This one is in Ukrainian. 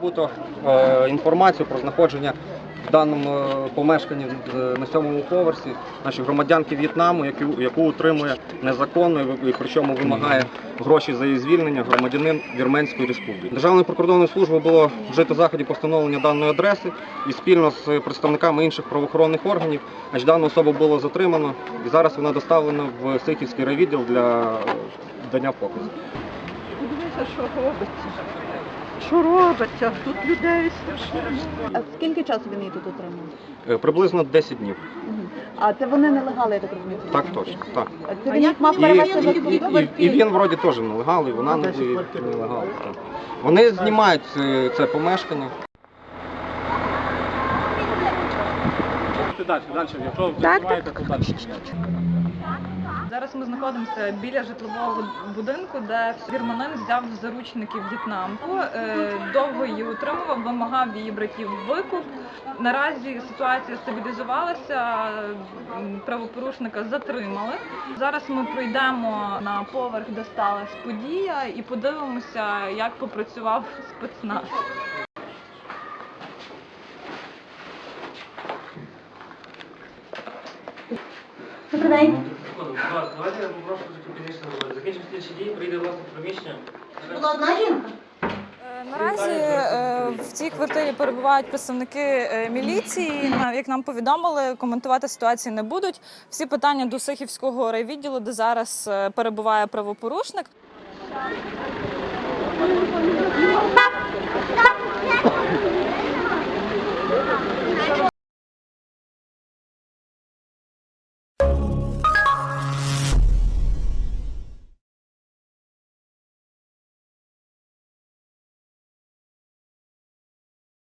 здобуто е, інформацію про знаходження в даному е, помешканні е, на сьомому поверсі нашої громадянки В'єтнаму, яку, утримує незаконно і причому вимагає гроші за її звільнення громадянин Вірменської республіки. Державною прикордонною службою було вжито заходів по встановленню даної адреси і спільно з представниками інших правоохоронних органів значить, дану особу було затримано і зараз вона доставлена в Сихівський райвідділ для дання показу. Подивися, що робиться. Що робиться? Тут людей страшно. А скільки часу він її тут отримав? Е, Приблизно 10 днів. А це вони нелегали, я так розумію? ці Так точно. Так. Це він їх мав І, перевести і, і, і, він вроді теж нелегал, і вона не нелегал. так. Вони знімають це, це помешкання. Далі, далі, якщо ви Так, знімаєте, то далі. Зараз ми знаходимося біля житлового будинку, де вірманин взяв в заручники в'єтнамку. Е, Довго її утримував, вимагав її братів викуп. Наразі ситуація стабілізувалася, правопорушника затримали. Зараз ми пройдемо на поверх, де сталася подія, і подивимося, як попрацював спецназ. Добрий день. Давайте я попрошу говорити. Закінчимо слідчі дії, прийде власне приміщення. Була одна жінка? Е, Наразі е, в цій квартирі перебувають представники е, міліції. Як нам повідомили, коментувати ситуацію не будуть. Всі питання до Сихівського райвідділу, де зараз перебуває правопорушник.